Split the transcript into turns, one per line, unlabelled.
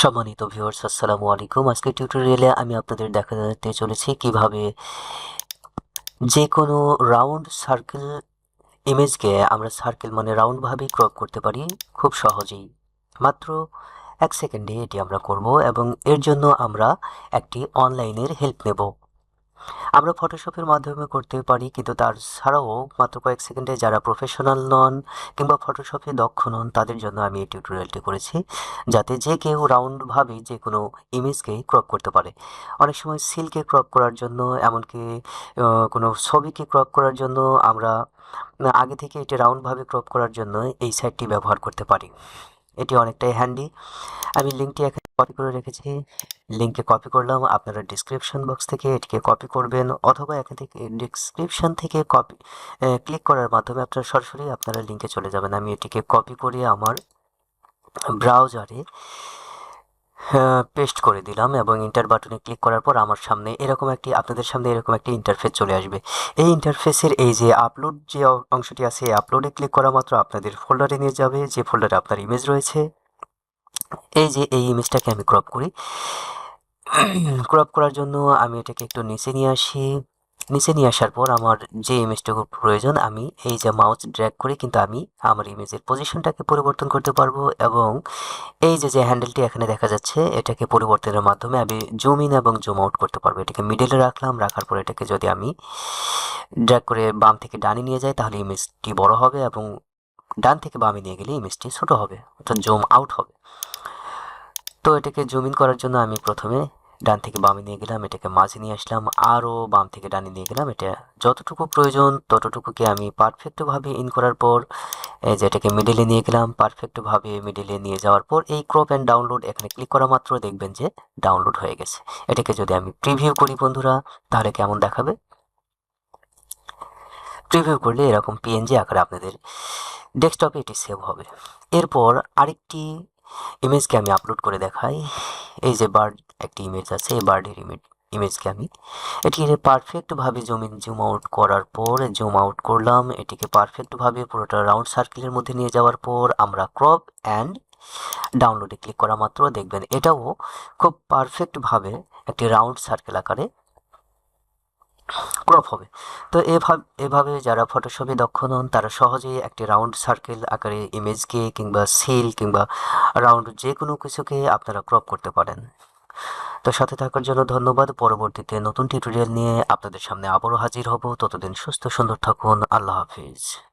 সম্মানিত ভিউয়ার্স আসসালামু আলাইকুম। আজকে টিউটোরিয়ালে আমি আপনাদের দেখাতে চলেছি কীভাবে যে কোনো রাউন্ড সার্কেল ইমেজকে আমরা সার্কেল মানে রাউন্ডভাবে ক্রপ করতে পারি খুব সহজেই। মাত্র এক সেকেন্ডে এটি আমরা করব এবং এর জন্য আমরা একটি অনলাইনের হেল্প নেব। আমরা ফটোশপের মাধ্যমে করতে পারি, কিন্তু তার ছাড়াও মাত্র কয়েক সেকেন্ডে যারা প্রফেশনাল নন কিংবা ফটোশপে দক্ষ নন, তাদের জন্য আমি এই টিউটোরিয়ালটি করেছি, যাতে যে কেউ রাউন্ডভাবে যে কোনো ইমেজকে ক্রপ করতে পারে। অনেক সময় সিলকে ক্রপ করার জন্য, এমনকি কোনো ছবিকে ক্রপ করার জন্য আমরা, আগে থেকে এটি রাউন্ডভাবে ক্রপ করার জন্য এই সাইটটি ব্যবহার করতে পারি। এটি অনেকটাই হ্যান্ডি আমি লিঙ্কটি এখানে কপি করে রেখেছি। লিঙ্কে কপি করলাম। আপনারা ডিসক্রিপশন বক্স থেকে এটিকে কপি করবেন অথবা এখান থেকে ডিসক্রিপশন থেকে কপি ক্লিক করার মাধ্যমে আপনারা সরাসরি আপনারা লিঙ্কে চলে যাবেন। আমি এটিকে কপি করে আমার ব্রাউজারে পেস্ট করে দিলাম এবং ইন্টার বাটনে ক্লিক করার পর আমার সামনে এরকম একটি, আপনাদের সামনে এরকম একটি ইন্টারফেস চলে আসবে। এই ইন্টারফেসের এই যে আপলোড যে অংশটি আছে, এই আপলোডে ক্লিক করা মাত্র আপনাদের ফোল্ডারে নিয়ে যাবে। যে ফোল্ডারে আপনার ইমেজ রয়েছে এই যে, এই ইমেজটাকে আমি ক্রপ করি। ক্রপ করার জন্য আমি এটাকে একটু নিচে নিয়ে আসি। নিচে নিয়ে আসার পর আমার যে ইমেজটুকু প্রয়োজন, আমি এই যে মাউস ড্র্যাগ করে কিন্তু আমি আমার ইমেজের পজিশনটাকে পরিবর্তন করতে পারব এবং এই যে যে হ্যান্ডেলটি এখানে দেখা যাচ্ছে, এটাকে পরিবর্তনের মাধ্যমে আমি জুম ইন এবং জুম আউট করতে পারব। এটাকে মিডলে রাখলাম, রাখার পর এটাকে যদি আমি ড্র্যাগ করে বাম থেকে ডানে নিয়ে যাই, তাহলে ইমেজটি বড় হবে এবং ডান থেকে বামে নিয়ে গেলে ইমেজটি ছোট হবে, অর্থাৎ জুম আউট হবে। তো এটাকে জুম ইন করার জন্য আমি প্রথমে ডান থেকে বামে নিয়ে গেলাম, এটাকে মাঝে নিয়ে আসলাম আরও বাম থেকে ডানে নিয়ে গেলাম, এটা যতটুকু প্রয়োজন ততটুকুকে আমি পারফেক্টভাবে ইন করার পর, এই যে এটাকে মিডলে নিয়ে গেলাম পারফেক্টভাবে মিডলে নিয়ে যাওয়ার পর এই ক্রপ অ্যান্ড ডাউনলোড এখানে ক্লিক করা মাত্র দেখবেন যে ডাউনলোড হয়ে গেছে। এটাকে যদি আমি প্রিভিউ করি বন্ধুরা, তাহলে কেমন দেখাবে? প্রিভিউ করলে এরকম পিএনজি আকারে আপনাদের ডেস্কটপে এটি সেভ হবে। এরপর আরেকটি ইমেজকে আমি আপলোড করে দেখাই। এই যে বার্ড একটি ইমেজ আছে, এই বার্ডের ইমেজ ইমেজকে আমি। এটিকে পারফেক্টভাবে জুম ইন জুম আউট করার পর জুম আউট করলাম। এটিকে পারফেক্টভাবে পুরোটা রাউন্ড সার্কেলের মধ্যে নিয়ে যাওয়ার পর, আমরা ক্রপ অ্যান্ড ডাউনলোডে ক্লিক করা মাত্র। দেখবেন এটাও খুব পারফেক্টভাবে একটি রাউন্ড সার্কেল আকারে ক্রপ হবে। তো এভাবে এভাবে যারা ফটোশপে দক্ষ নন, তারা সহজেই একটি রাউন্ড সার্কেল আকারে ইমেজকে কিংবা সিল কিংবা রাউন্ড যে কোনো কিছুকে আপনারা ক্রপ করতে পারেন। তো সাথে থাকার জন্য ধন্যবাদ। পরবর্তীতে নতুন টিউটোরিয়াল নিয়ে আপনাদের সামনে আবারও হাজির হব। ততদিন সুস্থ সুন্দর থাকুন। আল্লাহ হাফিজ।